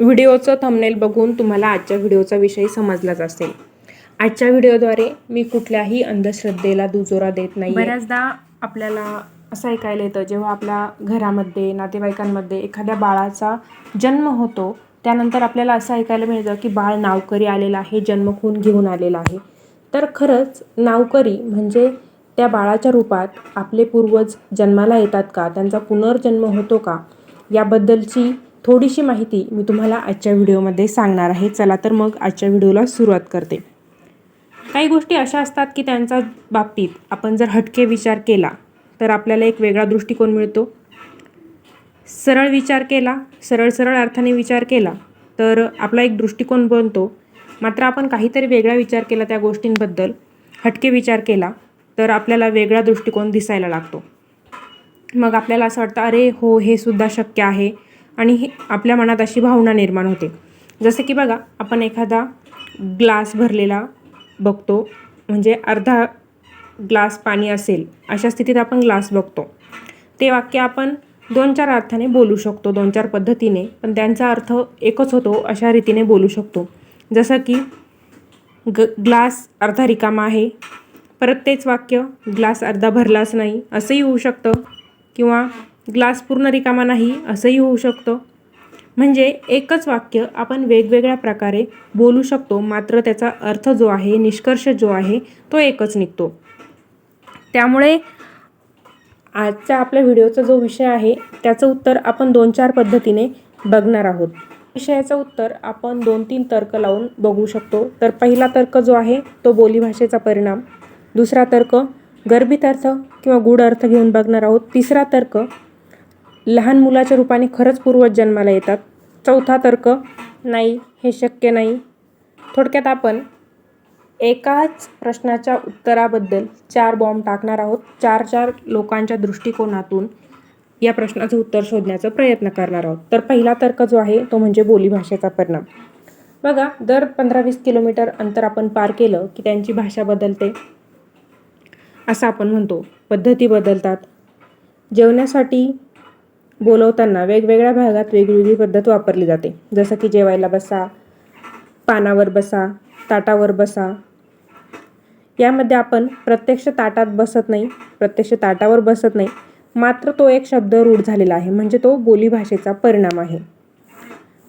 व्हिडिओचं thumbnail बघून तुम्हाला आजच्या व्हिडिओचा विषय समजलाच असेल. आजच्या व्हिडिओद्वारे मी कुठल्याही अंधश्रद्धेला दुजोरा देत नाही बऱ्याचदा आपल्याला असं ऐकायला येतं जेव्हा आपल्या घरामध्ये नातेवाईकांमध्ये एखाद्या बाळाचा जन्म होतो त्यानंतर आपल्याला असं ऐकायला मिळतं की बाळ नावकरी आलेला आहे जन्म खून घेऊन आलेला आहे. तर खरंच नावकरी म्हणजे त्या बाळाच्या रूपात आपले पूर्वज जन्माला येतात का? त्यांचा पुनर्जन्म होतो का? याबद्दलची थोडीशी माहिती मी तुम्हाला आजच्या व्हिडिओमध्ये सांगणार आहे. चला तर मग आजच्या व्हिडिओला सुरुवात करते. काही गोष्टी अशा असतात की त्यांच्या बाबतीत आपण जर हटके विचार केला तर आपल्याला एक वेगळा दृष्टिकोन मिळतो. सरळ विचार केला सरळ सरळ अर्थाने विचार केला तर आपला एक दृष्टिकोन बनतो. मात्र आपण काहीतरी वेगळा विचार केला त्या गोष्टींबद्दल हटके विचार केला तर आपल्याला वेगळा दृष्टिकोन दिसायला लागतो. मग आपल्याला असं वाटतं अरे हो हे सुद्धा शक्य आहे. आणि हे आपल्या मनात अशी भावना निर्माण होते. जसं की बघा आपण एखादा ग्लास भरलेला बघतो म्हणजे अर्धा ग्लास पाणी असेल अशा स्थितीत आपण ग्लास बघतो. ते वाक्य आपण दोन चार अर्थाने बोलू शकतो दोन चार पद्धतीने पण त्यांचा अर्थ एकच होतो अशा रीतीने बोलू शकतो. जसं की ग ग्लास अर्धा रिकामा आहे परत तेच वाक्य ग्लास अर्धा भरलाच नाही असंही होऊ शकतं. किंवा ग्लास पूर्ण रिकामा नाही असंही होऊ शकतं. म्हणजे एकच वाक्य आपण वेगवेगळ्या प्रकारे बोलू शकतो मात्र त्याचा अर्थ जो आहे निष्कर्ष जो आहे तो एकच निघतो. त्यामुळे आजच्या आपल्या व्हिडिओचा जो विषय आहे त्याचं उत्तर आपण दोन चार पद्धतीने बघणार आहोत. विषयाचं उत्तर आपण दोन तीन तर्क लावून बघू शकतो. तर पहिला तर्क जो आहे तो बोलीभाषेचा परिणाम. दुसरा तर्क गर्भित अर्थ किंवा गूढ अर्थ घेऊन बघणार आहोत. तिसरा तर्क लहान मुलाच्या रूपाने खरंच पूर्वज जन्माला येतात. चौथा तर्क नाही हे शक्य नाही. थोडक्यात आपण एकाच प्रश्नाच्या उत्तराबद्दल चार बॉम्ब टाकणार आहोत. चार चार लोकांच्या दृष्टिकोनातून या प्रश्नाचं उत्तर शोधण्याचा प्रयत्न करणार आहोत. तर पहिला तर्क जो आहे तो म्हणजे बोलीभाषेचा परिणाम. बघा दर पंधरा वीस किलोमीटर अंतर आपण पार केलं की त्यांची भाषा बदलते. असं आपण म्हणतो. पद्धती बदलतात. जेवण्यासाठी बोलवताना वेगवेगळ्या भागात वेगवेगळी पद्धत वापरली जाते. जसं की जेवायला बसा पानावर बसा ताटावर बसा. यामध्ये आपण प्रत्यक्ष ताटात बसत नाही प्रत्यक्ष ताटावर बसत नाही. मात्र तो एक शब्द रूढ झालेला आहे. म्हणजे तो बोलीभाषेचा परिणाम आहे.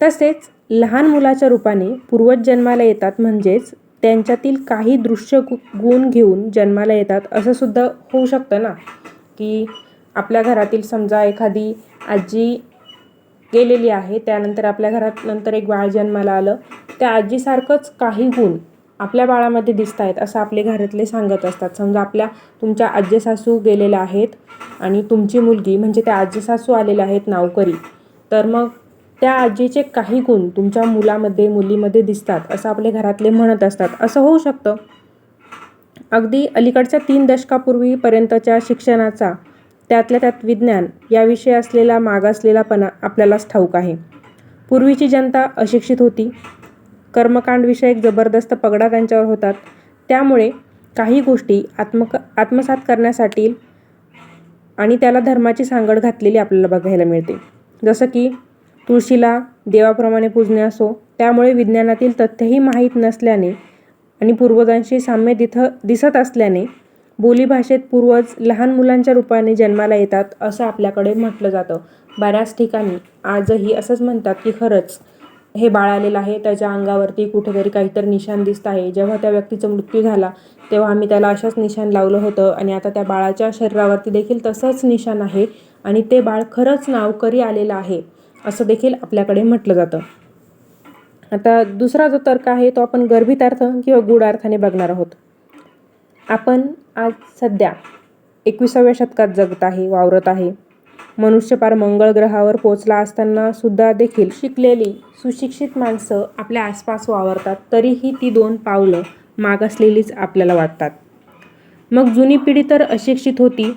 तसेच लहान मुलाच्या रूपाने पूर्वज जन्माला येतात म्हणजेच त्यांच्यातील काही दृश्य गु गुण घेऊन जन्माला येतात असं सुद्धा होऊ शकतं ना? की आपल्या घरातील समजा एखादी आजी गेलेली आहे त्यानंतर आपल्या घरात नंतर एक बाळ जन्माला आलं त्या आजीसारखंच काही गुण आपल्या बाळामध्ये दिसत आहेत असं आपले घरातले सांगत असतात. समजा आपल्या तुमच्या आजी सासू गेलेल्या आहेत आणि तुमची मुलगी म्हणजे त्या आजी सासू आलेल्या आहेत नावकरी तर मग त्या आजीचे काही गुण तुमच्या मुलामध्ये मुलीमध्ये दिसतात असं आपले घरातले म्हणत असतात. असं होऊ शकतं. अगदी अलीकडच्या तीन दशकापूर्वीपर्यंतच्या शिक्षणाचा त्यातल्या त्यात विज्ञान याविषयी असलेला मागासलेलापणा आपल्यालाच ठाऊक आहे. पूर्वीची जनता अशिक्षित होती. कर्मकांडविषयक जबरदस्त पगडा त्यांच्यावर होतात. त्यामुळे काही गोष्टी आत्मक आत्मसात करण्यासाठी आणि त्याला धर्माची सांगड घातलेली आपल्याला बघायला मिळते. जसं की तुळशीला देवाप्रमाणे पूजणे असो त्यामुळे विज्ञानातील तथ्यही माहीत नसल्याने आणि पूर्वजांशी साम्य दिथं दिसत असल्याने बोलीभाषेत पूर्वज लहान मुलांच्या रूपाने जन्माला येतात असं आपल्याकडे म्हटलं जातं. बऱ्याच ठिकाणी आजही असंच म्हणतात की खरंच हे बाळ आलेलं आहे त्याच्या अंगावरती कुठेतरी काहीतरी निशाण दिसत आहे. जेव्हा त्या व्यक्तीचा मृत्यू झाला तेव्हा आम्ही त्याला अशाच निशाण लावलं होतं आणि आता त्या बाळाच्या शरीरावरती देखील तसंच निशाण आहे आणि ते बाळ खरंच नावकरी आलेलं आहे असं देखील आपल्याकडे म्हटलं जातं. आता दुसरा जो तर्क आहे तो आपण गर्भितार्थ किंवा गूढार्थाने बघणार आहोत. आपण आज सध्या एकविसाव्या शतकात जगत आहे वावरत आहे. मनुष्य पार मंगळ ग्रहावर पोचला असताना सुद्धा देखील शिकलेली सुशिक्षित माणसं आपल्या आसपास वावरतात तरीही ती दोन पावलं मागासलेलीच आपल्याला वाटतात. मग जुनी पिढी तर अशिक्षित होती.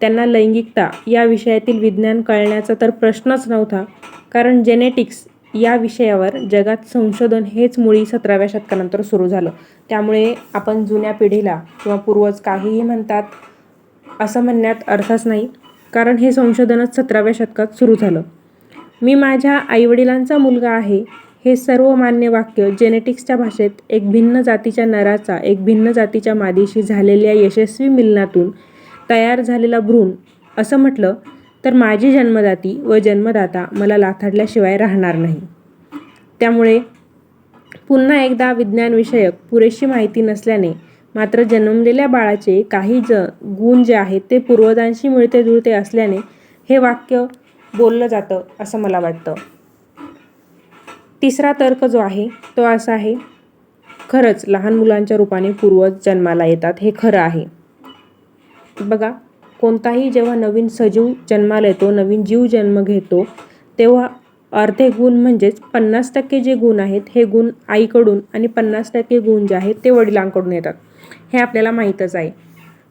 त्यांना लैंगिकता या विषयातील विज्ञान कळण्याचा तर प्रश्नच नव्हता कारण जेनेटिक्स या विषयावर जगात संशोधन हेच मुळी सतराव्या शतकानंतर सुरू झालं. त्यामुळे आपण जुन्या पिढीला किंवा पूर्वज काहीही म्हणतात असं म्हणण्यात अर्थच नाही कारण हे संशोधनच सतराव्या शतकात सुरू झालं. मी माझ्या आईवडिलांचा मुलगा आहे. हे सर्व मान्य वाक्य जेनेटिक्सच्या भाषेत एक भिन्न जातीच्या नराचा एक भिन्न जातीच्या मादीशी झालेल्या यशस्वी मिलनातून तयार झालेला भ्रूण असं म्हटलं तर माझी जन्मदाती व जन्मदाता मला लाथाडल्याशिवाय राहणार नाही. त्यामुळे पुन्हा एकदा विज्ञानविषयक पुरेशी माहिती नसल्याने मात्र जन्मलेल्या बाळाचे काही ज गुण जे आहेत ते पूर्वजांशी मिळते जुळते असल्याने हे वाक्य बोललं जातं असं मला वाटतं. तिसरा तर्क जो आहे तो असा आहे खरंच लहान मुलांच्या रूपाने पूर्वज जन्माला येतात हे खरं आहे. बघा कोणताही जेव्हा नवीन सजीव जन्माला येतो नवीन जीव जन्म घेतो तेव्हा अर्धे गुण म्हणजेच पन्नास टक्के जे गुण आहेत हे गुण आईकडून आणि पन्नास टक्के गुण जे आहेत ते वडिलांकडून येतात. हे आपल्याला माहीतच आहे.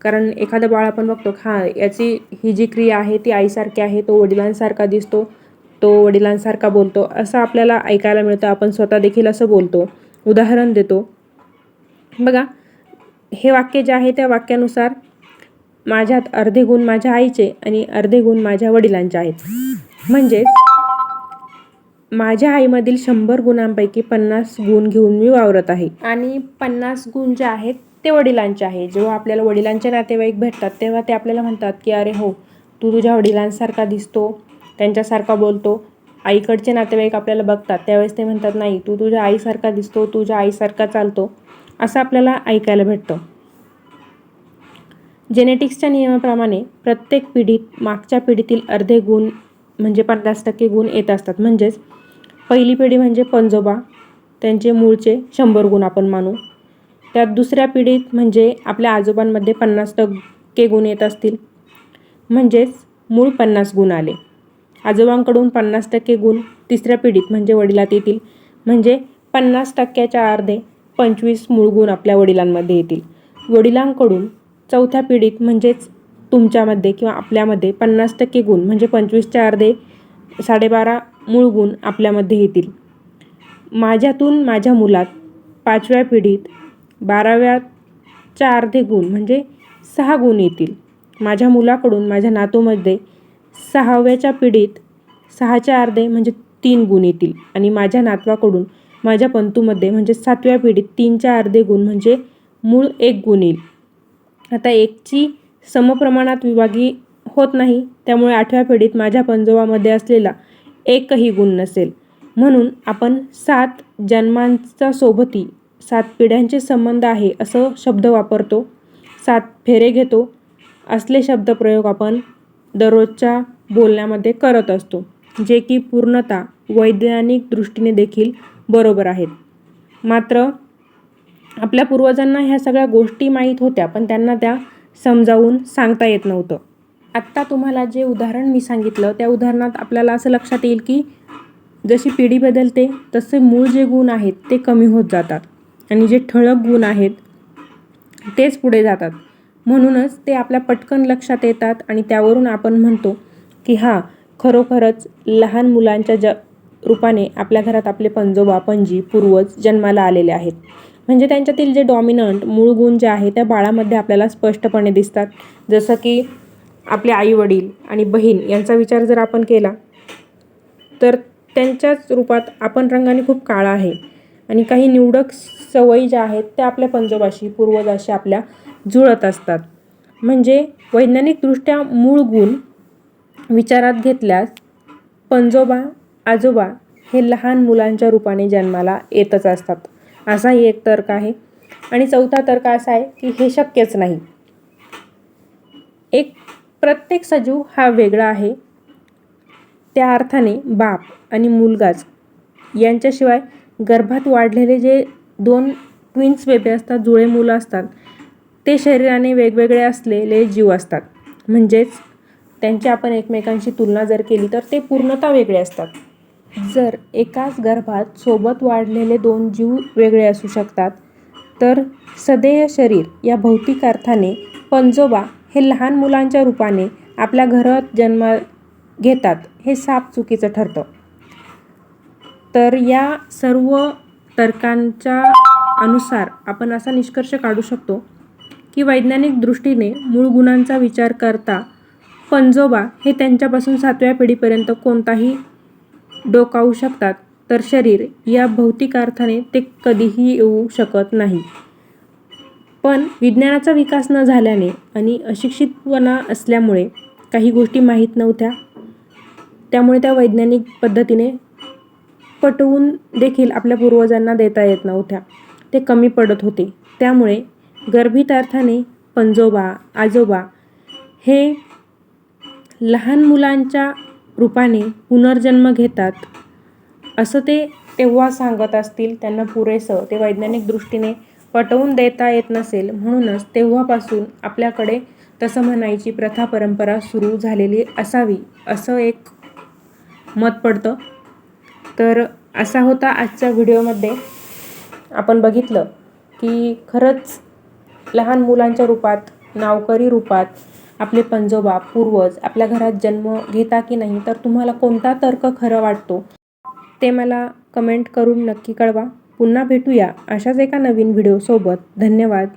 कारण एखादं बाळ आपण बघतो हां याची ही जी क्रिया आहे ती आईसारखी आहे तो वडिलांसारखा दिसतो तो वडिलांसारखा बोलतो असं आपल्याला ऐकायला मिळतं. आपण स्वतः देखील असं बोलतो. उदाहरण देतो. बघा हे वाक्य जे आहे त्या वाक्यानुसार माझ्यात अर्धे गुण माझ्या आईचे आणि अर्धे गुण माझ्या वडिलांचे आहेत. म्हणजेच माझ्या आईमधील शंभर गुणांपैकी पन्नास गुण घेऊन मी वावरत आहे. आणि पन्नास गुण जे आहेत ते वडिलांचे आहे. जेव्हा आपल्याला वडिलांचे नातेवाईक भेटतात तेव्हा ते आपल्याला म्हणतात की अरे हो तू तुझ्या वडिलांसारखा दिसतो त्यांच्यासारखा बोलतो. आईकडचे नातेवाईक आपल्याला बघतात. त्यावेळेस ते म्हणतात नाही तू तुझ्या आईसारखा दिसतो तुझ्या आईसारखा चालतो. असं आपल्याला ऐकायला भेटतं. जेनेटिक्सच्या नियमाप्रमाणे प्रत्येक पिढीत मागच्या पिढीतील अर्धे गुण म्हणजे पन्नास टक्के गुण येत असतात. म्हणजेच पहिली पिढी म्हणजे पंजोबा त्यांचे मूळचे शंभर गुण आपण मानू. त्यात दुसऱ्या पिढीत म्हणजे आपल्या आजोबांमध्ये पन्नास टक्के गुण येत असतील. म्हणजेच मूळ पन्नास गुण आले. आजोबांकडून पन्नास टक्के गुण तिसऱ्या पिढीत म्हणजे वडिलात येतील. म्हणजे पन्नास टक्क्याच्या अर्धे पंचवीस मूळ गुण आपल्या वडिलांमध्ये येतील. वडिलांकडून चौथ्या पिढीत म्हणजेच तुमच्यामध्ये किंवा आपल्यामध्ये पन्नास टक्के गुण म्हणजे पंचवीसच्या अर्धे साडेबारा मूळ गुण आपल्यामध्ये येतील. माझ्यातून माझ्या मुलात पाचव्या पिढीत बाराव्याच्या अर्धे गुण म्हणजे सहा गुण येतील. माझ्या मुलाकडून माझ्या नातूमध्ये सहाव्याच्या पिढीत सहाच्या अर्धे म्हणजे तीन गुण येतील. आणि माझ्या नातवाकडून माझ्या पंतूमध्ये म्हणजे सातव्या पिढीत तीनच्या अर्धे गुण म्हणजे मूळ एक गुण येईल. आता एकची समप्रमाणात विभागी होत नाही त्यामुळे आठव्या पिढीत माझ्या पंजोबामध्ये असलेला एकही गुण नसेल. म्हणून आपण सात जन्मांचा सोबती सात पिढ्यांचे संबंध आहे असं शब्द वापरतो. सात फेरे घेतो असले शब्दप्रयोग आपण दररोजच्या बोलण्यामध्ये करत असतो जे की पूर्णतः वैज्ञानिक दृष्टीने देखील बरोबर आहेत. मात्र आपल्या पूर्वजांना ह्या सगळ्या गोष्टी माहीत होत्या पण त्यांना त्या समजावून सांगता येत नव्हतं. आत्ता तुम्हाला जे उदाहरण मी सांगितलं त्या उदाहरणात आपल्याला असं लक्षात येईल की जशी पिढी बदलते तसे मूळ जे गुण आहेत ते कमी होत जातात. आणि जे ठळक गुण आहेत तेच पुढे जातात. म्हणूनच ते आपल्या पटकन लक्षात येतात आणि त्यावरून आपण म्हणतो की हां खरोखरच लहान मुलांच्या ज रूपाने आपल्या घरात आपले पंजोबा पणजी पूर्वज जन्माला आलेले आहेत. म्हणजे त्यांच्यातील जे डॉमिनंट मूळ गुण जे आहे त्या बाळामध्ये आपल्याला स्पष्टपणे दिसतात. जसं की आपले आई वडील आणि बहीण यांचा विचार जर आपण केला तर त्यांच्याच रूपात आपण रंगाने खूप काळा आहे. आणि काही निवडक सवयी ज्या आहेत त्या आपल्या पंजोबाशी पूर्वजाशी आपल्या जुळत असतात. म्हणजे वैज्ञानिकदृष्ट्या मूळ गुण विचारात घेतल्यास पंजोबा आजोबा हे लहान मुलांच्या रूपाने जन्माला येतच असतात. असाही एक तर्क आहे. आणि चौथा तर्क असा आहे की हे शक्यच नाही. एक प्रत्येक सजीव हा वेगळा आहे. त्या अर्थाने बाप आणि मुलगाच यांच्याशिवाय गर्भात वाढलेले जे दोन ट्विन्स बेबी असतात जुळे मुलं असतात ते शरीराने वेगवेगळे असलेले जीव असतात. म्हणजेच त्यांची आपण एकमेकांशी तुलना जर केली तर ते पूर्णतः वेगळे असतात. जर एकाच गर्भात सोबत वाढलेले दोन जीव वेगळे असू शकतात तर सदेह शरीर या भौतिक अर्थाने पंजोबा हे लहान मुलांच्या रूपाने आपल्या घरात जन्म घेतात हे साप चुकीचं ठरतं. तर या सर्व तर्कांच्या अनुसार आपण असा निष्कर्ष काढू शकतो की वैज्ञानिक दृष्टीने मूळ गुणांचा विचार करता पंजोबा हे त्यांच्यापासून सातव्या पिढीपर्यंत कोणताही डोकावू शकतात तर शरीर या भौतिक अर्थाने ते कधीही येऊ शकत नाही. पण विज्ञानाचा विकास न झाल्याने आणि अशिक्षितपणा असल्यामुळे काही गोष्टी माहीत नव्हत्या. त्यामुळे त्या वैज्ञानिक पद्धतीने पटवून देखील आपल्या पूर्वजांना देता येत नव्हत्या. ते कमी पडत होते. त्यामुळे गर्भित अर्थाने पंजोबा आजोबा हे लहान मुलांच्या रूपाने पुनर्जन्म घेतात. असं ते तेव्हा सांगत असतील त्यांना पुरेसं ते वैज्ञानिक दृष्टीने पटवून देता येत नसेल म्हणूनच तेव्हापासून आपल्याकडे तसं म्हणायची प्रथा परंपरा सुरू झालेली असावी असं एक मत पडतं. तर असा होता आजच्या व्हिडिओमध्ये. आपण बघितलं की खरंच लहान मुलांच्या रूपात नावकरी रूपात आपले पंजोबा पूर्वज आपल्या घरात जन्म घेता की नाही तर तुम्हाला कोणता तर्क खरं वाटतो? ते मला कमेंट करून नक्की कळवा. पुन्हा भेटूया अशाच एका नवीन व्हिडिओसोबत धन्यवाद.